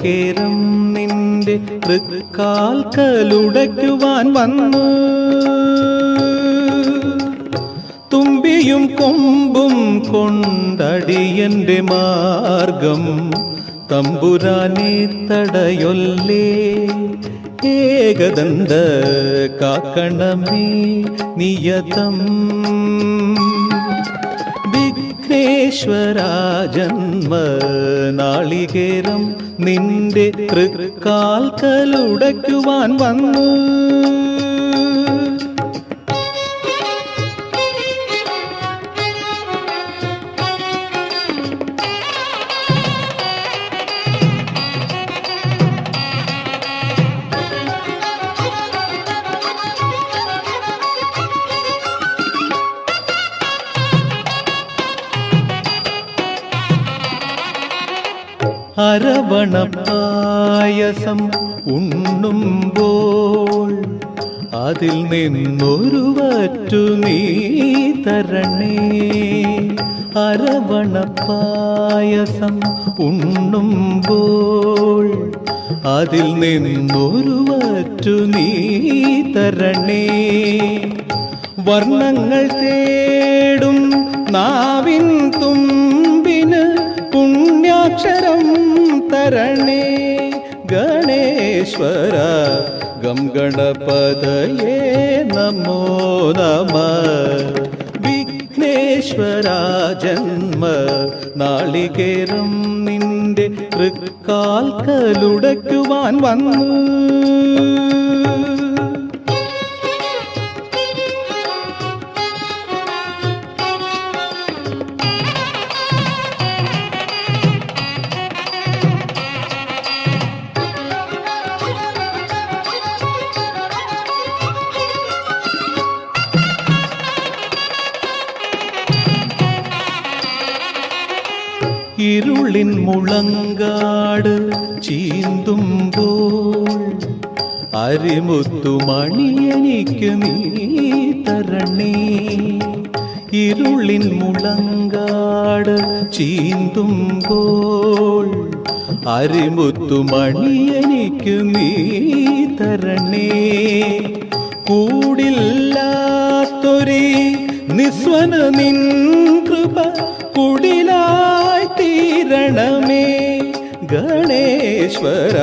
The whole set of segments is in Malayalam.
നാളികേരം നിന്റെ തൃക്കാൽക്കലുടയ്ക്കുവാൻ വന്നു. തുമ്പിയും കൊമ്പും കൊണ്ടടിയന്റെ മാർഗം തമ്പുരാനെ തടയൊല്ലേ? ഏകദന്ത കാക്കണമേ നിയതം. വിഘ്നേശ്വര ജന്മ നാളികേരം നിന്റെ തൃക്കാൽക്കലുടയ്ക്കുവാൻ വന്നു അരവണപ്പായസം ഉണ്ണുമ്പോൾ അതിൽ നിന്നൊരു വറ്റു നീ തരണേ. അരവണപ്പായസം ഉണ്ണുമ്പോൾ അതിൽ നിന്നൊരു വറ്റു നീ തരണേ. വർണങ്ങൾ തേടും നാവിൻ തുമ്പിന് തരണേ. ഗണേശ്വര ഗം ഗണപതയേ നമോ നമ. വിഘ്നേശ്വര ജന്മ നാളികേരം നിന്റെ തൃക്കാൽക്കലുടയ്ക്കുവാൻ വന്നു. ഇരുളിൻ മുളങ്കാട് ചീന്തുമ്പോൾ അരിമുത്തുമണിയനിക്ക് നീ തരണേ. ഇരുളിൻ മുളങ്കാട് ചീന്തുമ്പോൾ അരിമുത്തുമണിയനിക്ക് നീ തരണേ. കൂടില്ലാത്തൊരേ നിസ്വന നിൻ കൃപ കുടിലായി തീരണമേ ഗണേശ്വര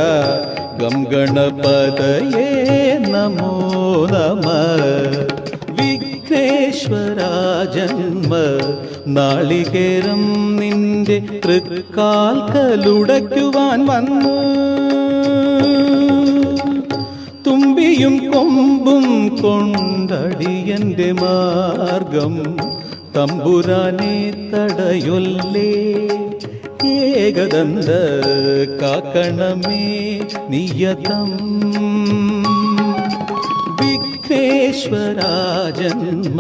ഗം ഗണപതയേ നമോ നമ. വിഘ്നേശ്വര ജന്മ നാളികേരം നിന്റെ തൃക്കാൽക്കലുടയ്ക്കുവാൻ വന്നു. തുമ്പിയും കൊമ്പും കൊണ്ടടിയന്റെ മാർഗം തമ്പുരാനെ തടയൊല്ലേ. ഏകദന്ത കാക്കണമേ നിയതം. വിഘ്നേശ്വരാജന്മ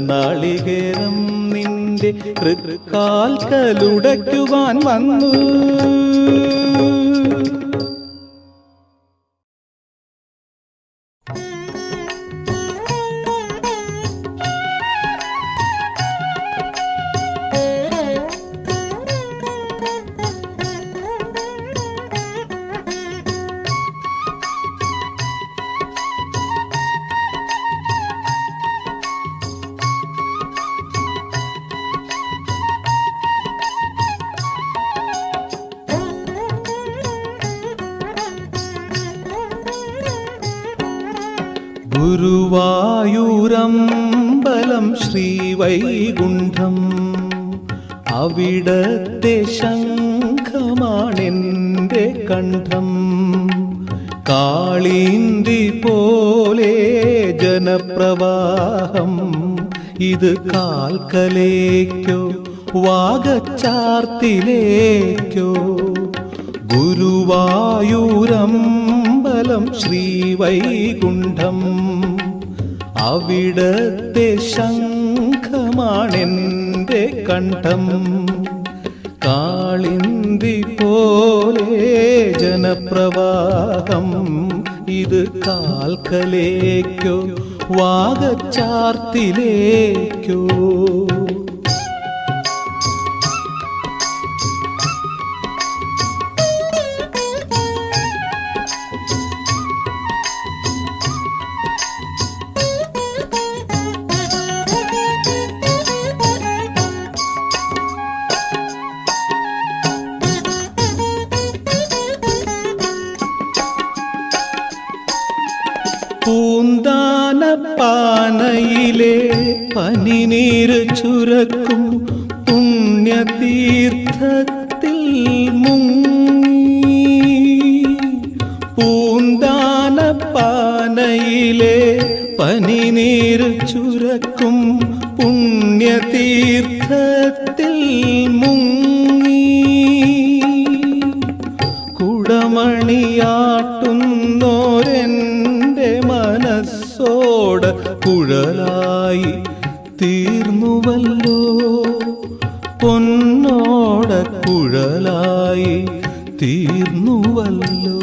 നാളികേരം നിന്റെ തൃക്കാൽക്കലുടയ്ക്കുവാൻ വന്നു. ശ്രീവൈകുണ്ഠം അവിടത്തെ ശംഖമാണെന്റെ കണ്ഠം. കാളീന്തി പോലെ ജനപ്രവാഹം. ഇത് കാൽക്കലേക്കോ വാഗച്ചാർത്തിലേക്കോ. ഗുരുവായൂരമ്പലം ശ്രീവൈകുണ്ഠം. അവിടത്തെ ശംഖമാണെന്റെ കണ്ഠം. കാളിന്തി പോലെ ജനപ്രവാഹം. ഇത് കാൽക്കലേക്കോ വാഗച്ചാർത്തിലേക്കോ. മുങ്ങി. പൂന്താനപ്പാനയിലെ പനിനീർ ചുരക്കും പുണ്യതീർത്ഥത്തിൽ മുങ്ങി. കുടമണിയാട്ടുന്നോരെന്റെ മനസ്സോട് കുഴലായി തീർന്നുവല്ലോ. പൊന്നോട കുഴലായി തീർന്നുവല്ലോ.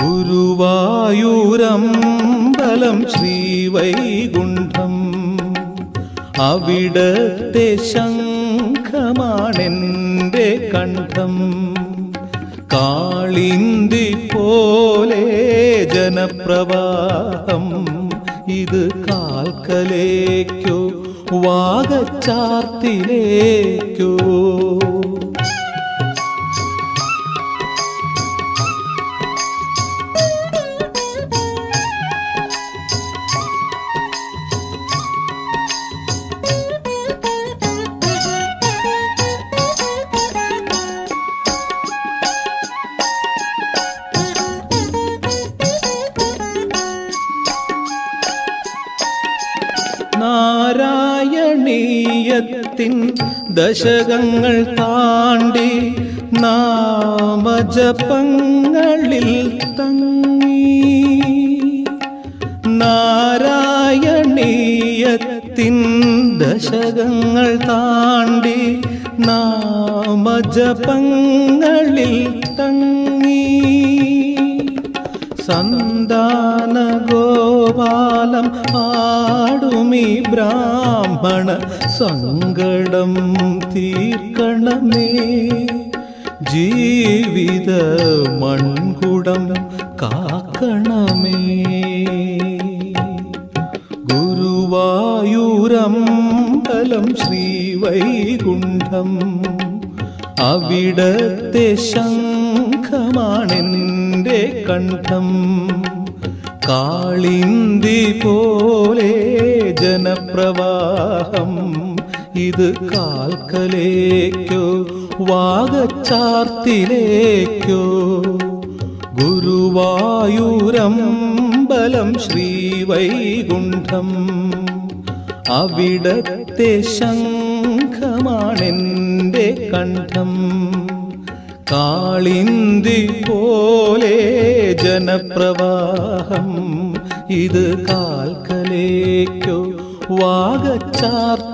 ഗുരുവായൂരമ്പലം ശ്രീവൈകുണ്ഠം അവിടത്തെ ശംഖമാണെന്റെ കണ്ഠം. കാളിന്തി പോലെ ജനപ്രവാഹം ഇത് കാൽക്കലേക്കോ വാഗച്ചാർത്തിലേക്കോ ദശകങ്ങൾ താണ്ടി നാമജപങ്ങളിൽ തങ്ങി. നാരായണീയത്തിൻ ദശകങ്ങൾ താണ്ടി നാമജപങ്ങളിൽ തങ്ങി. സന്താന ഗോപാലം പാടുമി ബ്രാഹ്മണ സങ്കടം തീർക്കണമേ. ജീവിത മൺകുടം കാക്കണമേ. ഗുരുവായൂരമ്പലം ശ്രീവൈകുണ്ഠം അവിടത്തെ ശംഖമാണെന്റെ കണ്ഠം. കാളിന്തി പോലെ ജനപ്രവാഹം ഇത് കാൽക്കലേക്കോ വാഗച്ചാർത്തിലേക്കോ. ഗുരുവായൂരം ബലം ശ്രീവൈകുണ്ഠം അവിടത്തെ ശംഖമാണെന്റെ കണ്ഠം. കാളിന്തി പോലെ ജനപ്രവാഹം ഇത് കാൽക്കലേക്കോ വാഗച്ചാർത്തിലേക്കോ.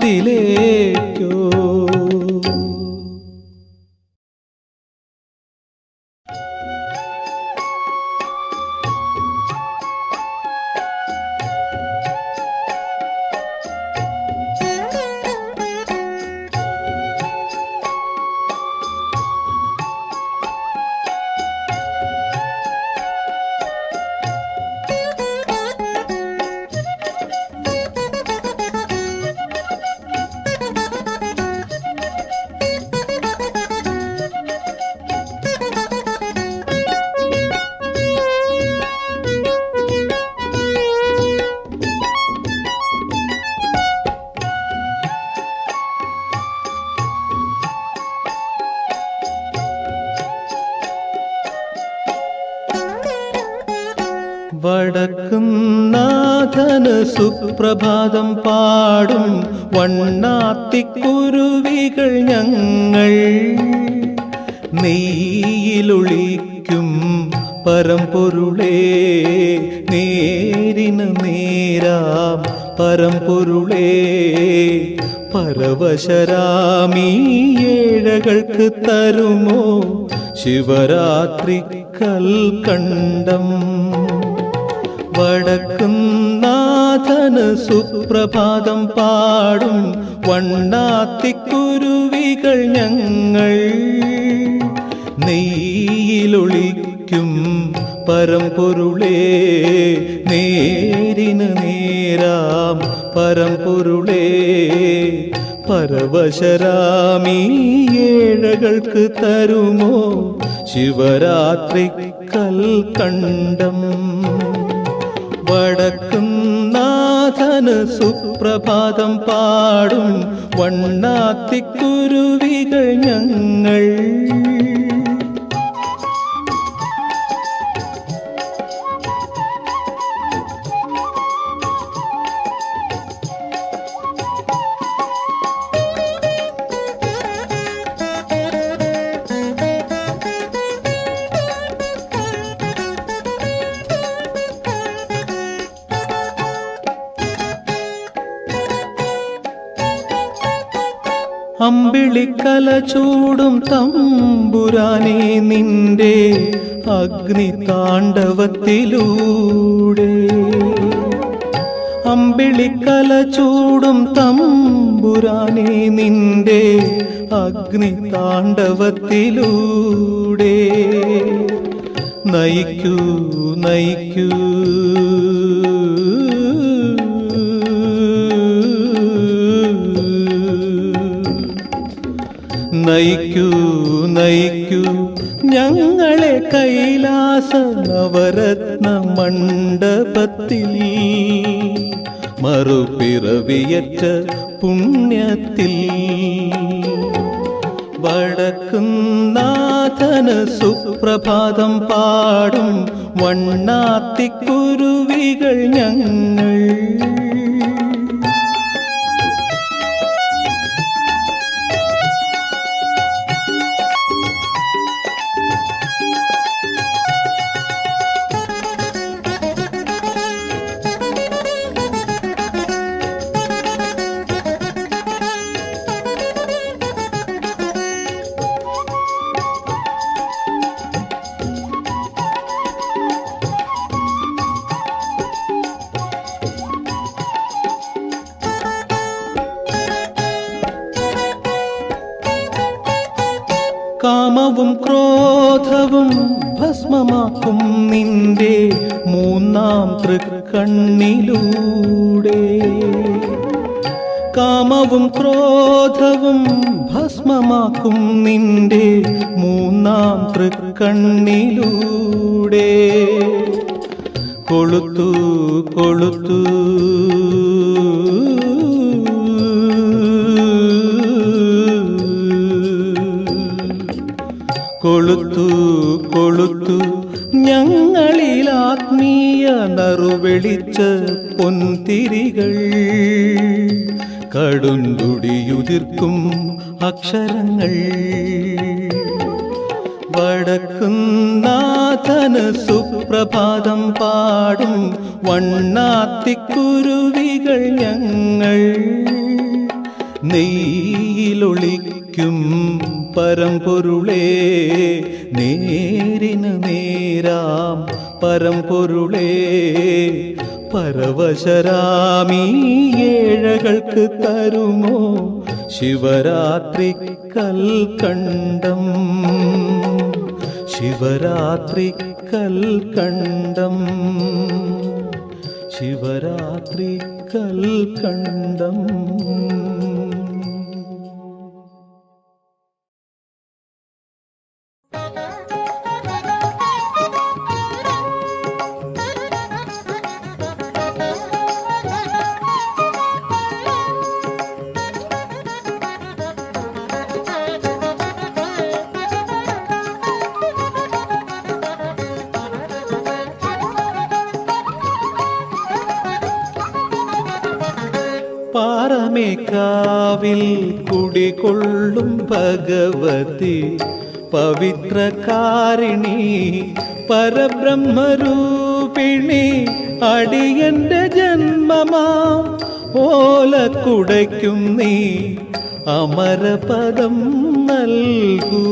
സുപ്രഭാതം പാടും വണ്ണാത്തിക്കുരുവികൾ ഞങ്ങൾ. നെയ്യിലൊളിക്കും പരമ്പൊരുളേ നേരിന് നേരാം പരമ്പൊരുളേ. പരവശരാമീ ഏഴകൾക്ക് തരുമോ? ശിവരാത്രി കൽക്കണ്ടം വടക്കുന്നാഥന് സുപ്രഭാതം പാടും വണ്ണാത്തിക്കുരുവികൾ ഞങ്ങൾ. നെയ്യിലൊളിക്കും പരമ്പൊരുളേ നേരിന് നേരാം പരമ്പൊരുളേ. പരവശരാമീ ഏഴകൾക്ക് തരുമോ? ശിവരാത്രി കൽക്കണ്ടം വടക്കും നാഥന് സുപ്രഭാതം പാടും വണ്ണാത്തിക്കുരുവികൾ ഞങ്ങൾ. അമ്പിളിക്കല ചൂടും തമ്പുരാനെ നിന്റെ അഗ്നി താണ്ഡവത്തിലൂടെ അമ്പിളിക്കല ചൂടും തമ്പുരാനെ നിന്റെ അഗ്നി താണ്ഡവത്തിലൂടെ നയിക്കൂ നയിക്കൂ നയിക്കൂ നയിക്കൂ. ഞങ്ങളെ കൈലാസ നവരത്ന മണ്ഡപത്തിൽ മറുപിറവിയറ്റ പുണ്യത്തിൽ വടക്കുന്നാഥന് സുപ്രഭാതം പാടും വണ്ണാത്തിക്കുരുവികൾ ഞങ്ങൾ ക്രോധവും ഭസ്മമാക്കും നിന്റെ മൂന്നാം തൃക്കണ്ണിലൂടെ. കാമവും ക്രോധവും ഭസ്മമാക്കും നിന്റെ മൂന്നാം തൃക്കണ്ണിലൂടെ. കൊളുത്തു കൊളുത്തു. കൊളുത്തു കൊളുത്തു. ഞങ്ങളിൽ ആത്മീയ നറുവെളിച്ച പൊന്തിരികൾ കടുന്തുടിയുതിർക്കും അക്ഷരങ്ങൾ. വടക്കുന്നാഥന് സുപ്രഭാതം പാടും വണ്ണാത്തിക്കുരുവികൾ ഞങ്ങൾ. നെയ്യിലൊളിക്കും പരമ്പൊരുളേ നേരിന് നേരാം പരമ്പൊരുളേ. പരവശരാമീ ഏഴകൾക്ക് തരുമോ? ശിവരാത്രി കൽക്കണ്ടം ശിവരാത്രി കൽക്കണ്ടം ശിവരാത്രി കൽക്കണ്ടം പാറമേക്കാവിൽ കുടികൊള്ളും ഭഗവതി. പവിത്രകാരിണി പരബ്രഹ്മരൂപിണി അടിയന്റെ ജന്മമാം. ഓലക്കുടയ്ക്കും നീ അമരപദം നൽകൂ.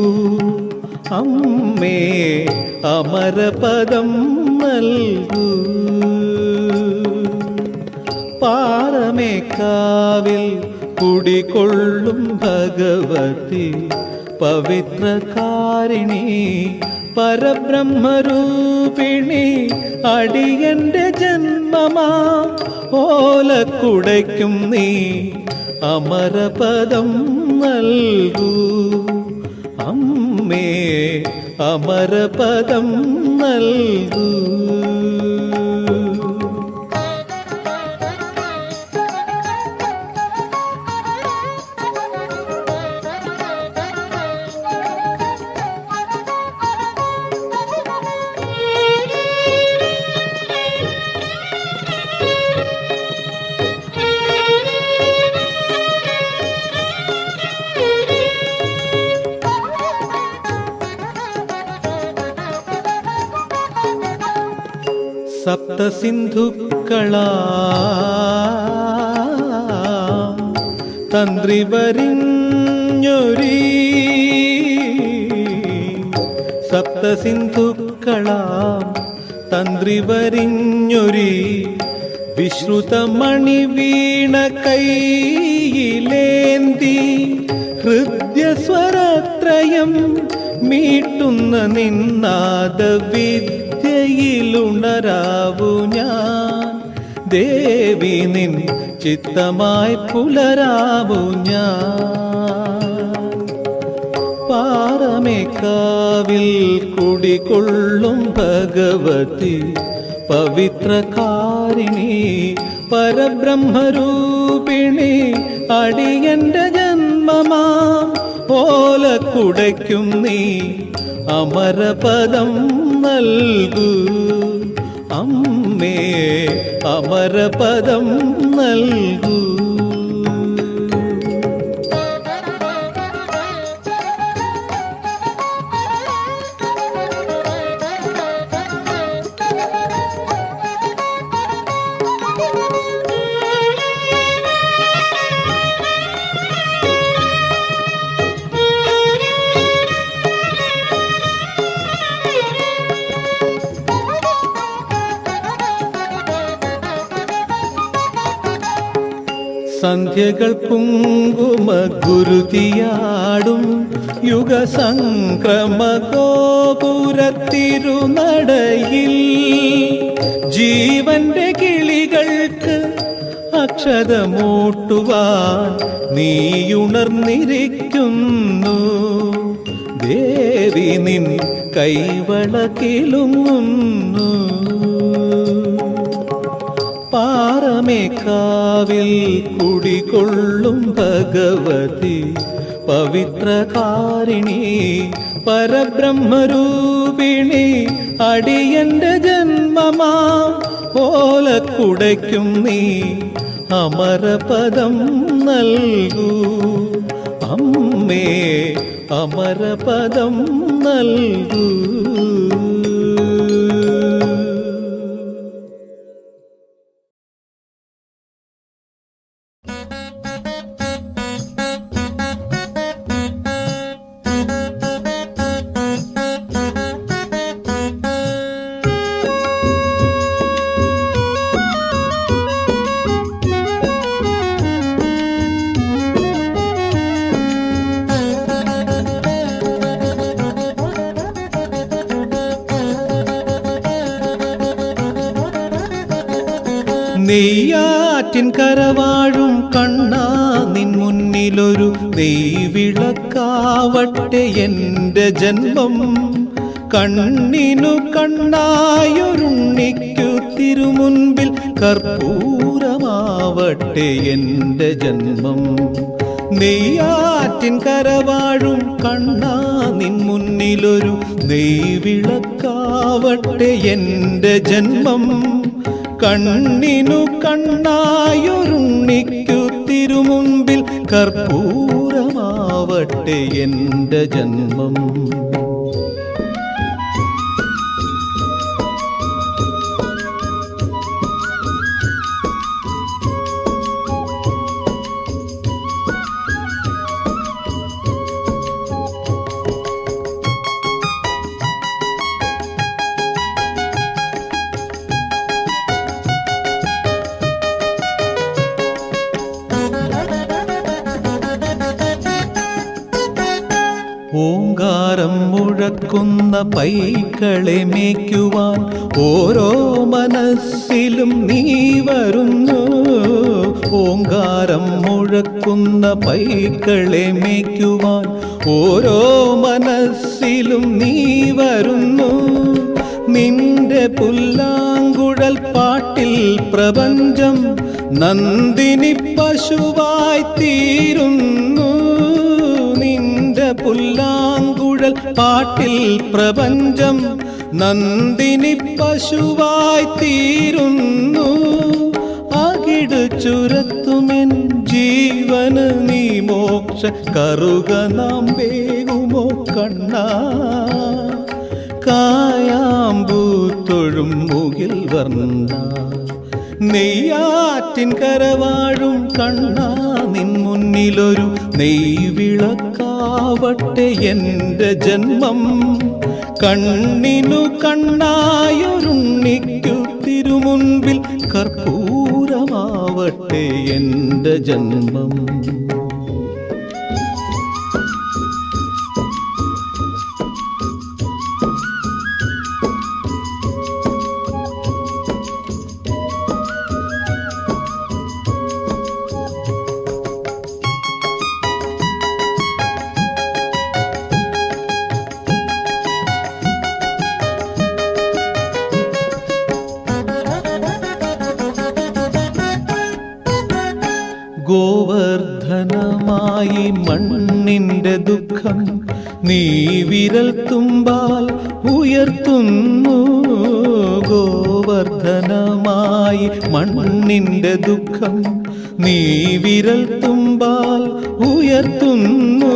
അമ്മേ അമരപദം നൽകൂ. പാറമേക്കാവിൽ കുടികൊള്ളും ഭഗവതി പവിത്രകാരിണി പരബ്രഹ്മരൂപിണി അടിയന്റെ ജന്മമാ ഓലക്കുടയ്ക്കും നീ അമരപദം നൽകൂ. അമ്മേ അമരപദം നൽകൂ. സപ്തസിന്ധുക്കളാ തന്ത്രി വരിഞ്ഞൊരീ. സപ്തസിന്ധുക്കളാ തന്ത്രി വരിഞ്ഞൊരി. വിശ്രുതമണി വീണ കൈയിലേന്തി. ഹൃദ്യസ്വരത്രയം മീട്ടുന്ന നിന്നാദ വിദ്യയിലുണരാവു ഞാൻ. ദേവി നിൻ ചിത്തമായി പുലരാവു ഞാൻ. പാറമേക്കാവിൽ കുടികൊള്ളും ഭഗവതി. പവിത്രകാരിണി പരബ്രഹ്മരൂപിണി അടിയന്റെ ജന്മമാ. ഓല കുടയ്ക്കും നീ അമരപദം നൽകൂ. അമ്മേ അമരപദം നൽകൂ. സന്ധ്യകൾ കുങ്കുമ ഗുരുതിയാടും യുഗസംക്രമ ഗോപുരത്തിരുനടയിൽ ജീവന്റെ കിളികൾക്ക് അക്ഷതമൂട്ടുവാൻ നീയുണർന്നിരിക്കുന്നു. ദേവി നിൻ കൈവള പാറമേക്കാവിൽ കുടികൊള്ളും ഭഗവതി. പവിത്രകാരിണി പരബ്രഹ്മരൂപിണി അടിയന്റെ ജന്മമാ ഓലക്കുടയ്ക്കും നീ അമരപദം നൽകൂ. അമ്മേ അമരപദം നൽകൂ. നെയ്യാറ്റിൻ കരവാഴും കണ്ണാ നിൻ മുന്നിലൊരു നെയ്വിളക്കാവട്ടെ എന്റെ ജന്മം. കണ്ണിനു കണ്ണായൊരുണ്ണിക്കു തിരുമുൻപിൽ കർപ്പൂരമാവട്ടെ എന്റെ ജന്മം. നെയ്യാറ്റിൻ കരവാഴും കണ്ണാ നിൻ മുന്നിലൊരു നെയ്വിളക്കാവട്ടെ എന്റെ ജന്മം. കണ്ണിനു കണ്ണായൊരുണ്ണിക്കു തിരുമുമ്പിൽ കർപ്പൂരമാവട്ടെ എന്റെ ജന്മം. പൈക്കളെ മേയ്ക്കുവാൻ ഓരോ മനസ്സിലും നീ വരുന്നു. ഓങ്കാരം മുഴക്കുന്ന പൈക്കളെ മേയ്ക്കുവാൻ ഓരോ മനസ്സിലും നീ വരുന്നു. നിന്റെ പുല്ലാങ്കുഴൽ പാട്ടിൽ പ്രപഞ്ചം നന്ദിനി പശുവായി തീരുന്നു. നിന്റെ പാട്ടിൽ പ്രപഞ്ചം നന്ദിനി പശുവായി തീരുന്നു. അകിട് ചുരത്തുമെൻ ജീവന് നീ മോക്ഷ കറുക നാം വേകുമോ കണ്ണ? കായാമ്പൂ തൊഴും മുകിൽ വർണ. നെയ്യാറ്റിൻ കരവാഴും കണ്ണ നിൻ മുന്നിലൊരു നെയ്വിളക്കാവട്ടെ എന്റെ ജന്മം. കണ്ണിനു കണ്ണായൊരുണ്ണിക്കു തിരുമുൻപിൽ കർപ്പൂരമാവട്ടെ എന്റെ ജന്മം. വിരൽ തുമ്പാൽ ഉയർത്തുന്നു ഗോവർദ്ധനമായി മണ്ണിന്റെ ദുഃഖം. നീ വിരൽ തുമ്പാൽ ഉയർത്തുന്നു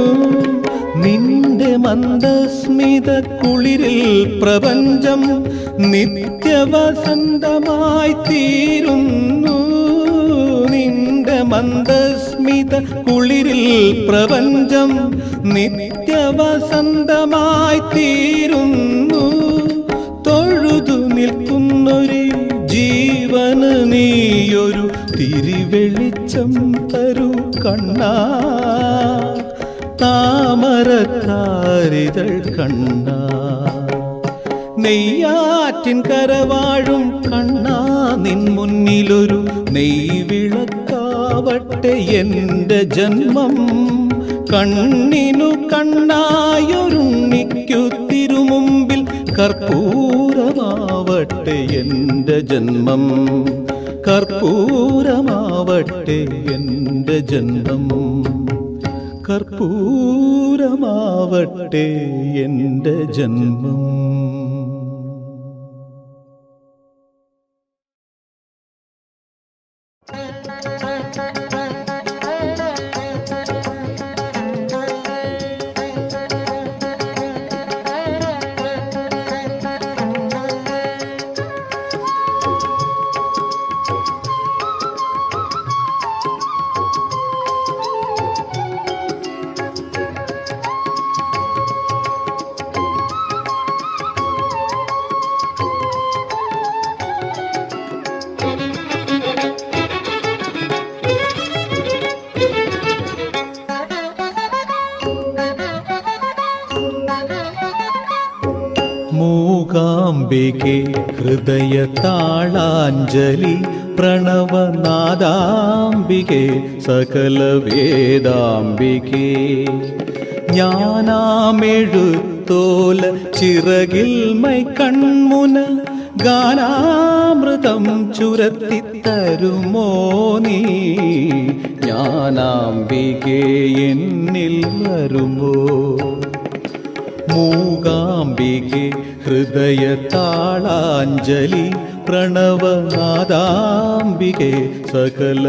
നിന്റെ മന്ദസ്മിത കുളിരിൽ പ്രപഞ്ചം നിത്യവസന്തമായി തീരുന്നു. നിന്റെ മന്ദസ്മിത കുളിരിൽ പ്രപഞ്ചം നിത്യവസന്തമായി തീരുന്നു. തൊഴുതു നിൽക്കുന്നൊരു ജീവന് നീയൊരു തിരിവെളിച്ചം തരൂ കണ്ണാ. താമരക്കാരിതൾ കണ്ണാ. നെയ്യാറ്റിൻ കരവാഴും കണ്ണാ. നിൻ മുന്നിലൊരു നെയ്വിളക്കാവട്ടെ എന്റെ ജന്മം. കണ്ണിനു കണ്ണായൊരുണ്ണിക്കു തിരുമുമ്പിൽ കർപ്പൂരമാവട്ടെ എന്റെ ജന്മം. കർപ്പൂരമാവട്ടെ എന്റെ ജന്മം. കർപ്പൂരമാവട്ടെ എന്റെ ജന്മം. സകല വേദാംബികെ. ഞാനാമെഴുത്തോല ചിറകിൽ മൈ കൺമുന ഗാനാമൃതം ചുരത്തിത്തരുമോ നീ? ജ്ഞാനാംബികേ എന്നിൽ വരുമോ? മൂകാംബികെ ഹൃദയ താളാഞ്ജലി പ്രണവനാദാംബികെ സകല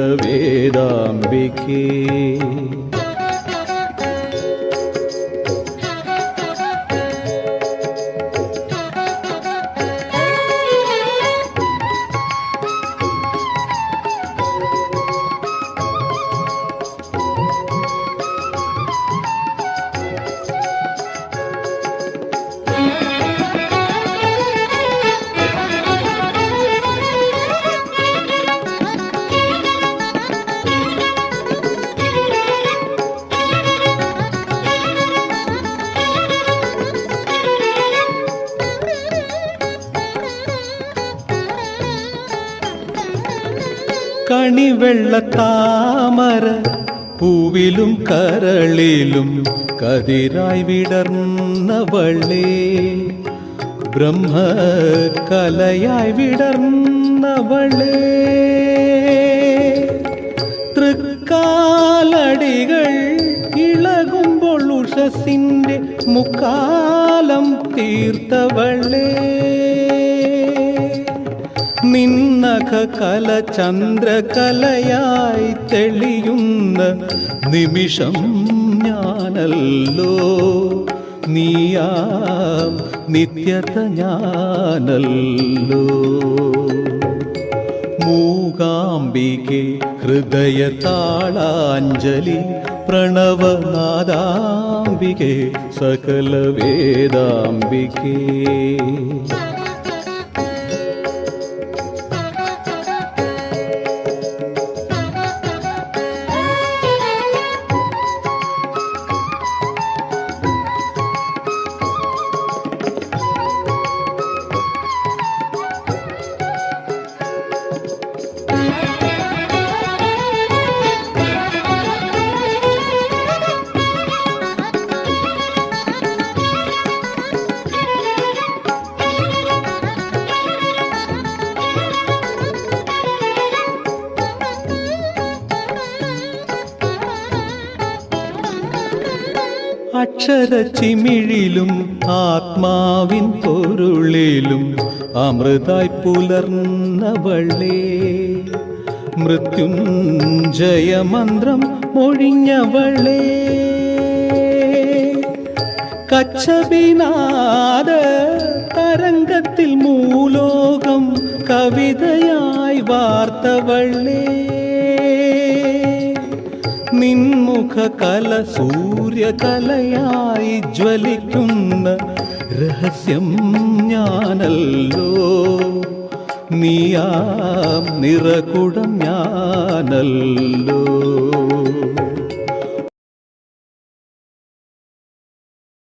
കണിവെള്ളത്താമര പൂവിലും കരളിലും കതിരായി വിടർന്നവളേ. ബ്രഹ്മകലയായി വിടർന്നവളേ. തൃക്കാലടികൾ ഇളകുമ്പോൾ ഉഷസിന്റെ മുക്കാലം തീർത്തവളേ. നിന്നഖ കല ചന്ദ്രകലയായി തെളിയുന്ന നിമിഷം ഞാനല്ലോ. നീയാം നിത്യത ഞാനല്ലോ മൂകാംബികെ ഹൃദയ താളാഞ്ജലി പ്രണവനാദാംബികെ സകല വേദാംബികേ അക്ഷരച്ചിമിഴിലും ആത്മാവിൻ പൊരുളിലും അമൃതായി പുലർന്നവളേ. മൃത്യുഞ്ജയമന്ത്രം മൊഴിഞ്ഞവളേ. കച്ചബിനാദ തരംഗത്തിൽ മൂലോകം കവിതയായി വാർത്തവളേ. നിൻമുഖ കല സൂര്യകലയായി ജ്വലിക്കുന്ന രഹസ്യം ഞാനല്ലോ. നീയാം നിറകുടം ഞാനല്ലോ.